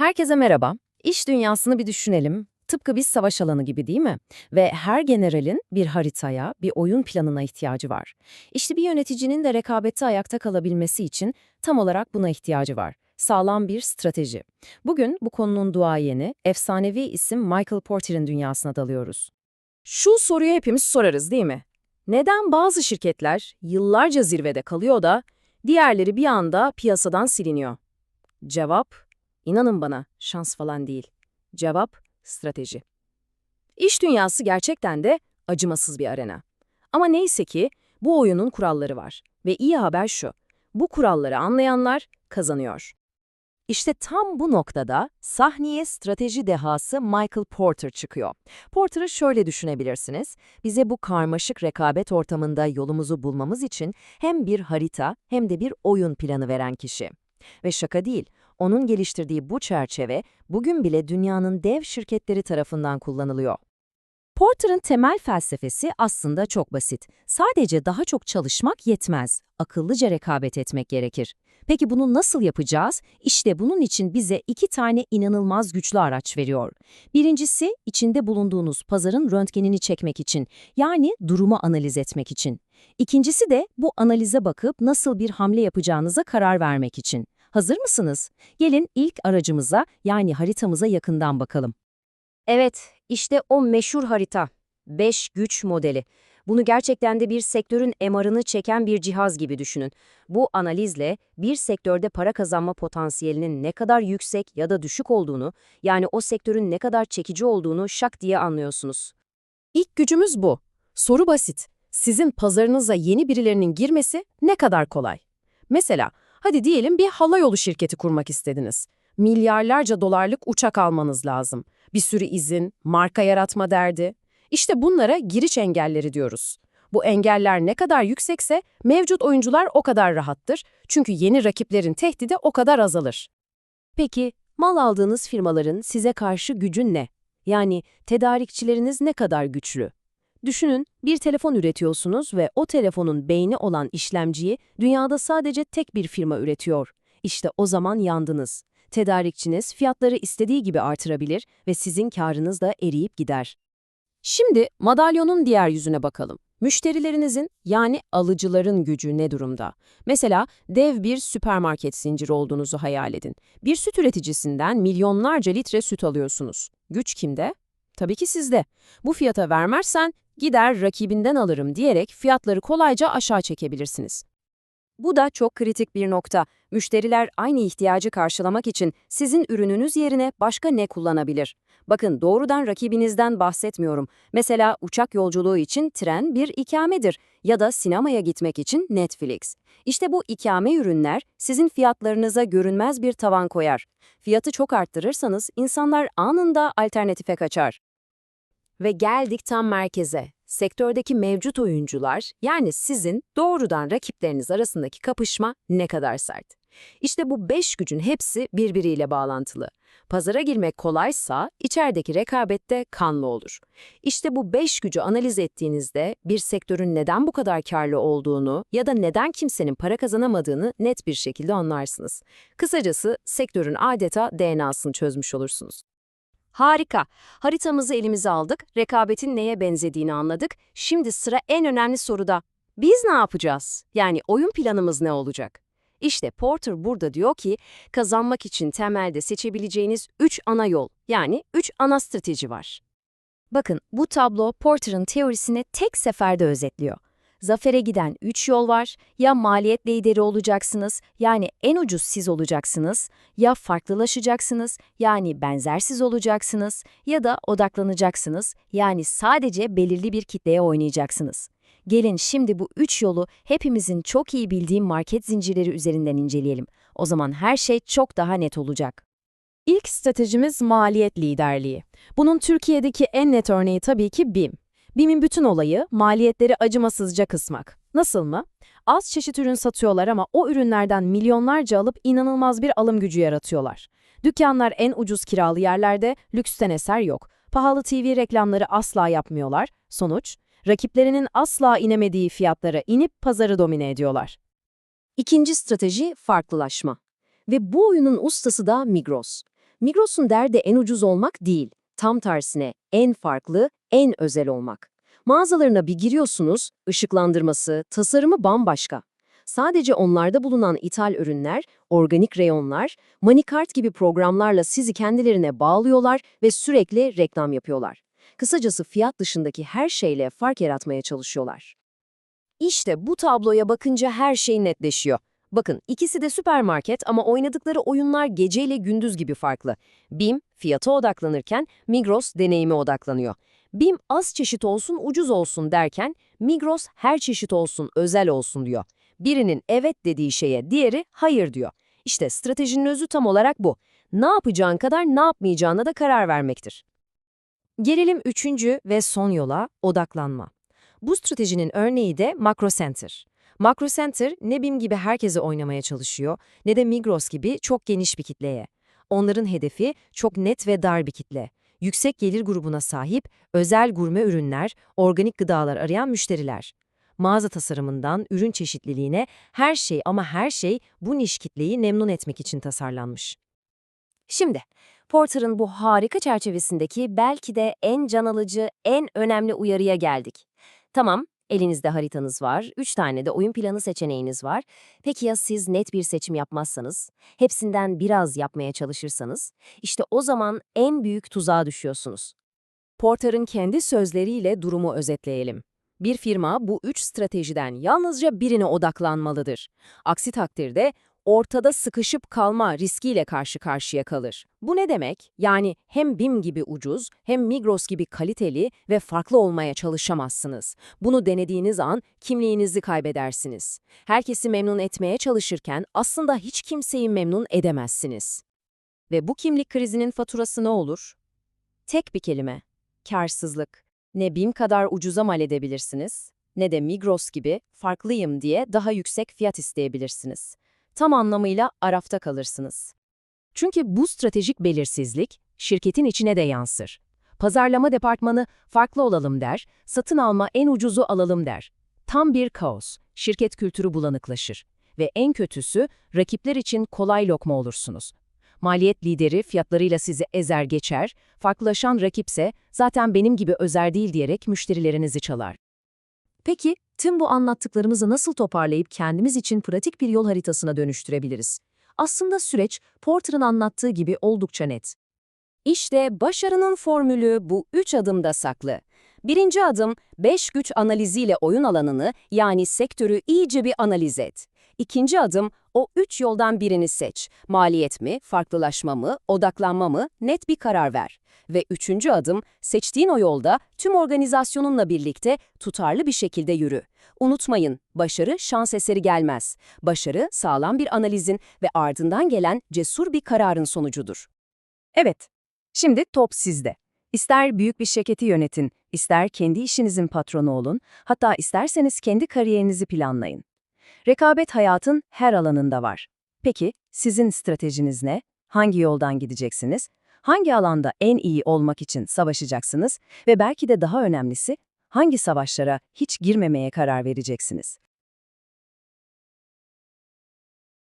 Herkese merhaba. İş dünyasını bir düşünelim. Tıpkı bir savaş alanı gibi değil mi? Ve her generalin bir haritaya, bir oyun planına ihtiyacı var. İşte bir yöneticinin de rekabette ayakta kalabilmesi için tam olarak buna ihtiyacı var. Sağlam bir strateji. Bugün bu konunun duayeni, efsanevi isim Michael Porter'in dünyasına dalıyoruz. Şu soruyu hepimiz sorarız değil mi? Neden bazı şirketler yıllarca zirvede kalıyor da diğerleri bir anda piyasadan siliniyor? Cevap, inanın bana, şans falan değil. Cevap, strateji. İş dünyası gerçekten de acımasız bir arena. Ama neyse ki bu oyunun kuralları var. Ve iyi haber şu, bu kuralları anlayanlar kazanıyor. İşte tam bu noktada sahneye strateji dehası Michael Porter çıkıyor. Porter'ı şöyle düşünebilirsiniz. Bize bu karmaşık rekabet ortamında yolumuzu bulmamız için hem bir harita hem de bir oyun planı veren kişi. Ve şaka değil, onun geliştirdiği bu çerçeve bugün bile dünyanın dev şirketleri tarafından kullanılıyor. Porter'ın temel felsefesi aslında çok basit. Sadece daha çok çalışmak yetmez. Akıllıca rekabet etmek gerekir. Peki bunu nasıl yapacağız? İşte bunun için bize iki tane inanılmaz güçlü araç veriyor. Birincisi, içinde bulunduğunuz pazarın röntgenini çekmek için, yani durumu analiz etmek için. İkincisi de bu analize bakıp nasıl bir hamle yapacağınıza karar vermek için. Hazır mısınız? Gelin ilk aracımıza, yani haritamıza yakından bakalım. Evet, işte o meşhur harita. 5 güç modeli. Bunu gerçekten de bir sektörün MR'ını çeken bir cihaz gibi düşünün. Bu analizle bir sektörde para kazanma potansiyelinin ne kadar yüksek ya da düşük olduğunu, yani o sektörün ne kadar çekici olduğunu şak diye anlıyorsunuz. İlk gücümüz bu. Soru basit. Sizin pazarınıza yeni birilerinin girmesi ne kadar kolay? Mesela, hadi diyelim bir havayolu şirketi kurmak istediniz. Milyarlarca dolarlık uçak almanız lazım. Bir sürü izin, marka yaratma derdi. İşte bunlara giriş engelleri diyoruz. Bu engeller ne kadar yüksekse mevcut oyuncular o kadar rahattır. Çünkü yeni rakiplerin tehdidi o kadar azalır. Peki mal aldığınız firmaların size karşı gücün ne? Yani tedarikçileriniz ne kadar güçlü? Düşünün, bir telefon üretiyorsunuz ve o telefonun beyni olan işlemciyi dünyada sadece tek bir firma üretiyor. İşte o zaman yandınız. Tedarikçiniz fiyatları istediği gibi artırabilir ve sizin karınız da eriyip gider. Şimdi madalyonun diğer yüzüne bakalım. Müşterilerinizin yani alıcıların gücü ne durumda? Mesela dev bir süpermarket zinciri olduğunuzu hayal edin. Bir süt üreticisinden milyonlarca litre süt alıyorsunuz. Güç kimde? Tabii ki sizde. Bu fiyata vermezsen gider rakibinden alırım diyerek fiyatları kolayca aşağı çekebilirsiniz. Bu da çok kritik bir nokta. Müşteriler aynı ihtiyacı karşılamak için sizin ürününüz yerine başka ne kullanabilir? Bakın doğrudan rakibinizden bahsetmiyorum. Mesela uçak yolculuğu için tren bir ikamedir ya da sinemaya gitmek için Netflix. İşte bu ikame ürünler sizin fiyatlarınıza görünmez bir tavan koyar. Fiyatı çok arttırırsanız insanlar anında alternatife kaçar. Ve geldik tam merkeze. Sektördeki mevcut oyuncular, yani sizin doğrudan rakipleriniz arasındaki kapışma ne kadar sert. İşte bu beş gücün hepsi birbiriyle bağlantılı. Pazara girmek kolaysa içerideki rekabette kanlı olur. İşte bu beş gücü analiz ettiğinizde bir sektörün neden bu kadar karlı olduğunu ya da neden kimsenin para kazanamadığını net bir şekilde anlarsınız. Kısacası sektörün adeta DNA'sını çözmüş olursunuz. Harika. Haritamızı elimize aldık, rekabetin neye benzediğini anladık. Şimdi sıra en önemli soruda. Biz ne yapacağız? Yani oyun planımız ne olacak? İşte Porter burada diyor ki, kazanmak için temelde seçebileceğiniz 3 ana yol, yani 3 ana strateji var. Bakın, bu tablo Porter'ın teorisini tek seferde özetliyor. Zafere giden 3 yol var. Ya maliyet lideri olacaksınız, yani en ucuz siz olacaksınız, ya farklılaşacaksınız, yani benzersiz olacaksınız, ya da odaklanacaksınız, yani sadece belirli bir kitleye oynayacaksınız. Gelin şimdi bu üç yolu hepimizin çok iyi bildiği market zincirleri üzerinden inceleyelim. O zaman her şey çok daha net olacak. İlk stratejimiz maliyet liderliği. Bunun Türkiye'deki en net örneği tabii ki BİM. BİM'in bütün olayı maliyetleri acımasızca kısmak. Nasıl mı? Az çeşit ürün satıyorlar ama o ürünlerden milyonlarca alıp inanılmaz bir alım gücü yaratıyorlar. Dükkanlar en ucuz kiralı yerlerde, lüksten eser yok. Pahalı TV reklamları asla yapmıyorlar. Sonuç, rakiplerinin asla inemediği fiyatlara inip pazarı domine ediyorlar. İkinci strateji farklılaşma. Ve bu oyunun ustası da Migros. Migros'un derdi en ucuz olmak değil, tam tersine en farklı, en özel olmak. Mağazalarına bir giriyorsunuz, ışıklandırması, tasarımı bambaşka. Sadece onlarda bulunan ithal ürünler, organik reyonlar, Manikart gibi programlarla sizi kendilerine bağlıyorlar ve sürekli reklam yapıyorlar. Kısacası fiyat dışındaki her şeyle fark yaratmaya çalışıyorlar. İşte bu tabloya bakınca her şey netleşiyor. Bakın ikisi de süpermarket ama oynadıkları oyunlar geceyle gündüz gibi farklı. BİM fiyata odaklanırken Migros deneyime odaklanıyor. BİM az çeşit olsun ucuz olsun derken Migros her çeşit olsun özel olsun diyor. Birinin evet dediği şeye diğeri hayır diyor. İşte stratejinin özü tam olarak bu. Ne yapacağın kadar ne yapmayacağına da karar vermektir. Gelelim üçüncü ve son yola odaklanma. Bu stratejinin örneği de Macro Center. Macro Center ne BİM gibi herkese oynamaya çalışıyor ne de Migros gibi çok geniş bir kitleye. Onların hedefi çok net ve dar bir kitle. Yüksek gelir grubuna sahip, özel gurme ürünler, organik gıdalar arayan müşteriler. Mağaza tasarımından ürün çeşitliliğine her şey ama her şey bu niş kitleyi memnun etmek için tasarlanmış. Şimdi, Porter'ın bu harika çerçevesindeki belki de en can alıcı, en önemli uyarıya geldik. Tamam, elinizde haritanız var, 3 tane de oyun planı seçeneğiniz var. Peki ya siz net bir seçim yapmazsanız, hepsinden biraz yapmaya çalışırsanız, işte o zaman en büyük tuzağa düşüyorsunuz. Porter'ın kendi sözleriyle durumu özetleyelim. Bir firma bu üç stratejiden yalnızca birine odaklanmalıdır. Aksi takdirde ortada sıkışıp kalma riskiyle karşı karşıya kalır. Bu ne demek? Yani hem BİM gibi ucuz, hem Migros gibi kaliteli ve farklı olmaya çalışamazsınız. Bunu denediğiniz an kimliğinizi kaybedersiniz. Herkesi memnun etmeye çalışırken aslında hiç kimseyi memnun edemezsiniz. Ve bu kimlik krizinin faturası ne olur? Tek bir kelime. Karsızlık. Ne BİM kadar ucuza mal edebilirsiniz, ne de Migros gibi farklıyım diye daha yüksek fiyat isteyebilirsiniz. Tam anlamıyla arafta kalırsınız. Çünkü bu stratejik belirsizlik şirketin içine de yansır. Pazarlama departmanı farklı olalım der, satın alma en ucuzu alalım der. Tam bir kaos, şirket kültürü bulanıklaşır. Ve en kötüsü rakipler için kolay lokma olursunuz. Maliyet lideri fiyatlarıyla sizi ezer geçer, farklılaşan rakipse zaten benim gibi özel değil diyerek müşterilerinizi çalar. Peki, tüm bu anlattıklarımızı nasıl toparlayıp kendimiz için pratik bir yol haritasına dönüştürebiliriz? Aslında süreç, Porter'ın anlattığı gibi oldukça net. İşte başarının formülü bu üç adımda saklı. Birinci adım, beş güç analiziyle oyun alanını yani sektörü iyice bir analiz et. İkinci adım, o üç yoldan birini seç. Maliyet mi, farklılaşma mı, odaklanma mı, net bir karar ver. Ve üçüncü adım, seçtiğin o yolda tüm organizasyonunla birlikte tutarlı bir şekilde yürü. Unutmayın, başarı şans eseri gelmez. Başarı sağlam bir analizin ve ardından gelen cesur bir kararın sonucudur. Evet, şimdi top sizde. İster büyük bir şirketi yönetin, ister kendi işinizin patronu olun, hatta isterseniz kendi kariyerinizi planlayın. Rekabet hayatın her alanında var. Peki, sizin stratejiniz ne? Hangi yoldan gideceksiniz? Hangi alanda en iyi olmak için savaşacaksınız? Ve belki de daha önemlisi, hangi savaşlara hiç girmemeye karar vereceksiniz?